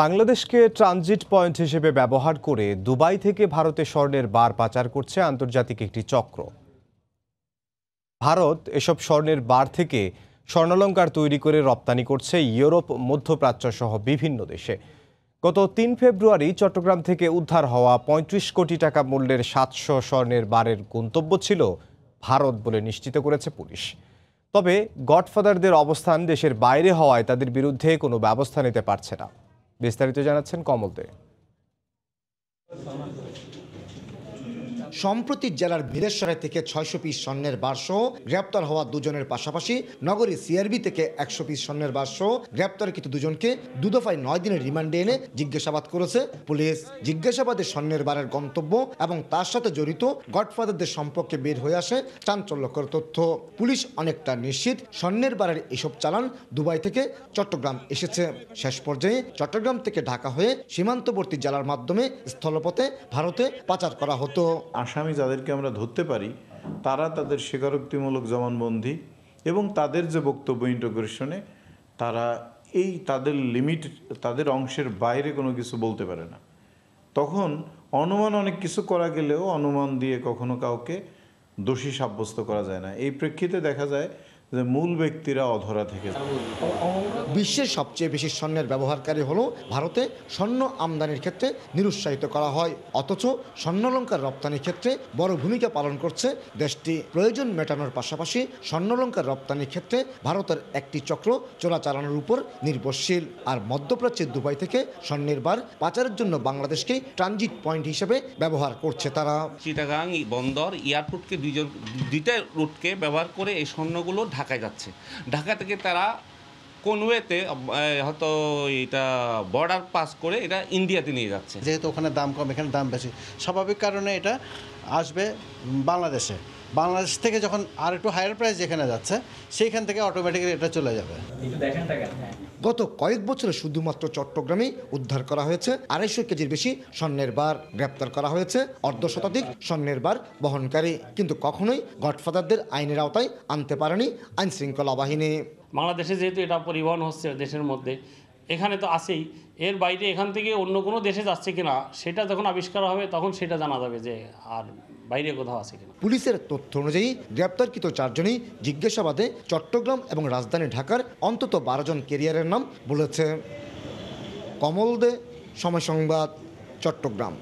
বাংলাদেশকে transit point হিসেবে ব্যবহার করে দুবাই থেকে ভারতে স্বর্ণের বার পাচার করছে আন্তর্জাতিক একটি চক্র। ভারত এসব স্বর্ণের বার থেকে স্বর্ণালঙ্কার তৈরি করে রপ্তানি করছে ইউরোপ, মধ্যপ্রাচ্য সহ বিভিন্ন দেশে। গত তিন ফেব্রুয়ারি চট্টগ্রাম থেকে উদ্ধার হওয়া পঁয়ত্রিশ কোটি টাকা মূল্যের সাতশো স্বর্ণের বারের গন্তব্য ছিল ভারত বলে নিশ্চিত করেছে পুলিশ। তবে গডফাদারদের অবস্থান দেশের বাইরে হওয়ায় তাদের বিরুদ্ধে কোনো ব্যবস্থা নিতে পারছে না। বিস্তারিত জানাচ্ছেন কমল দে সম্প্রতি জেলার বীরেশ্বরে থেকে ছয়শো পিস স্বর্ণের বারসহ গ্রেপ্তার হওয়া দুজনের পাশাপাশি নগরী সিআরবি থেকে একশো পিস স্বর্ণের বারসহ গ্রেপ্তারকৃত দুজনকে দুদফায় নয় দিনের রিমান্ডে এনে জিজ্ঞাসাবাদ করেছে পুলিশ। জিজ্ঞাসাবাদে স্বর্ণের বারের গন্তব্য এবং তার সাথে জড়িত গডফাদারদের সম্পর্কে বের হয়ে আসে চাঞ্চল্যকর তথ্য। পুলিশ অনেকটা নিশ্চিত স্বর্ণের বারের এসব চালান দুবাই থেকে চট্টগ্রাম এসেছে। শেষ পর্যায়ে চট্টগ্রাম থেকে ঢাকা হয়ে সীমান্তবর্তী জেলার মাধ্যমে স্থলপথে ভারতে পাচার করা হতো। আসামি যাদেরকে আমরা ধরতে পারি, তারা তাদের স্বীকারোক্তিমূলক জবানবন্দি এবং তাদের যে বক্তব্য ইন্টোগ্রেশনে তারা এই তাদের লিমিট তাদের অংশের বাইরে কোনো কিছু বলতে পারে না। তখন অনুমান অনেক কিছু করা গেলেও অনুমান দিয়ে কখনো কাউকে দোষী সাব্যস্ত করা যায় না। এই প্রেক্ষিতে দেখা যায় যে মূল ব্যক্তিরা অধরা থেকে বিশ্বের সবচেয়ে বেশি স্বর্ণের ব্যবহারকারী হলো ভারতে স্বর্ণ আমদানির ক্ষেত্রে নিরুৎসাহিত করা হয়। অথচ স্বর্ণলঙ্কার রপ্তানির ক্ষেত্রে বড় ভূমিকা পালন করছে দেশটি। প্রয়োজন মেটানোর পাশাপাশি স্বর্ণলঙ্কার রপ্তানির ক্ষেত্রে ভারতের একটি চক্র চোরাচালানোর উপর নির্ভরশীল। আর মধ্যপ্রাচ্যের দুবাই থেকে স্বর্ণের বার পাচারের জন্য বাংলাদেশকে ট্রানজিট পয়েন্ট হিসেবে ব্যবহার করছে তারা। চিটাগাং বন্দর এয়ারপোর্টকে দুইজন দুইটা রুটকে ব্যবহার করে এই স্বর্ণগুলো ঢাকায় যাচ্ছে। ঢাকা থেকে তারা কোনওয়েতে হয়তো এটা বর্ডার পাস করে এটা ইন্ডিয়াতে নিয়ে যাচ্ছে। যেহেতু ওখানে দাম কম এখানে দাম বেশি। স্বাভাবিক কারণে এটা আসবে বাংলাদেশে। বাংলাদেশ থেকে যখন আর একটু হায়ার প্রাইস যেখানে যাচ্ছে সেইখান থেকে অটোমেটিক্যালি এটা চলে যাবে। গত কয়েক বছরে শুধুমাত্র চট্টগ্রামে উদ্ধার করা হয়েছে। আড়াইশো কেজির বেশি স্বর্ণের বার গ্রেপ্তার করা হয়েছে। অর্ধ শতাধিক স্বর্ণের বার বহনকারী, কিন্তু কখনোই গডফাদারদের আইনের আওতায় আনতে পারেনি আইনশৃঙ্খলা বাহিনী। বাংলাদেশে যেহেতু এটা পরিবহন হচ্ছে দেশের মধ্যে এখানে তো আসেই এর বাইরে এখান থেকে অন্য কোনো দেশে যাচ্ছে কিনা, সেটা যখন আবিষ্কার হবে তখন সেটা জানা যাবে যে আর বাইরে কোথাও আছে কিনা। পুলিশের তথ্য অনুযায়ী গ্রেপ্তারকৃত চারজনই জিজ্ঞাসাবাদে চট্টগ্রাম এবং রাজধানী ঢাকার অন্তত বারো জন কেরিয়ারের নাম বলেছে। কমল দে, সময় সংবাদ, চট্টগ্রাম।